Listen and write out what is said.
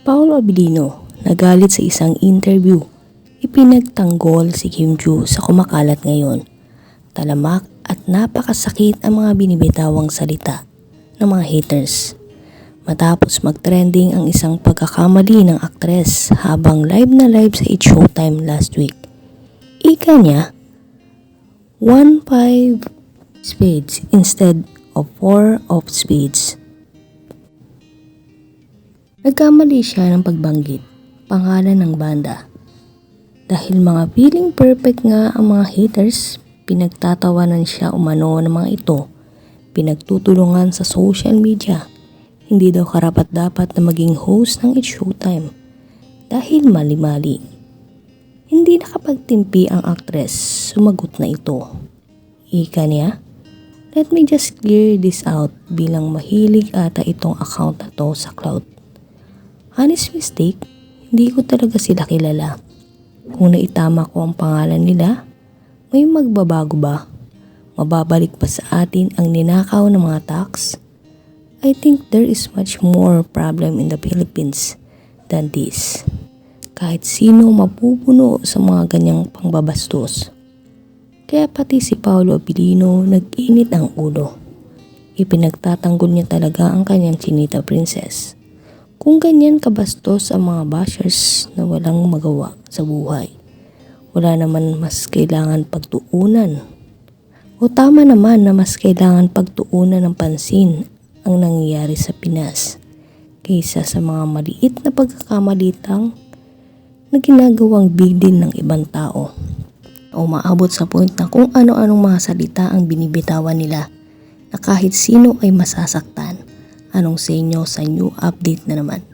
Paolo Abilino nagalit sa isang interview. Ipinagtanggol si Kim Joo sa kumakalat ngayon. Talamak at napakasakit ang mga binibitawang salita ng mga haters. Matapos mag-trending ang isang pagkakamali ng aktres habang live na live sa It Showtime last week. Ika niya, 1-5 spades instead of 4 of spades. Nagkamali siya ng pagbanggit, pangalan ng banda. Dahil mga feeling perfect nga ang mga haters, pinagtatawanan siya umano ng mga ito, pinagtutulungan sa social media. Hindi daw karapat dapat na maging host ng It Showtime dahil mali-mali. Hindi nakapagtimpi ang aktres, sumagot na ito. Ika niya, Let me just clear this out bilang mahilig ata itong account na to sa cloud. Honest mistake, hindi ko talaga sila kilala. Kung naitama ko ang pangalan nila, may magbabago ba? Mababalik pa sa atin ang ninakaw ng mga tax? I think there is much more problem in the Philippines than this. Kahit sino mapupuno sa mga ganyang pangbabastos. Kaya pati si Paolo Abilino nag-init ang ulo. Ipinagtatanggol niya talaga ang kanyang chinita princess. Kung ganyan kabastos ang mga bashers na walang magawa sa buhay, wala naman mas kailangan pagtuunan. O tama naman na mas kailangan pagtuunan ng pansin ang nangyayari sa Pinas kaysa sa mga maliit na pagkakamalitang na ginagawang big ng ibang tao o maabot sa point na kung ano-anong mga salita ang binibitawan nila na kahit sino ay masasaktan. Anong sa inyo sa new update na naman?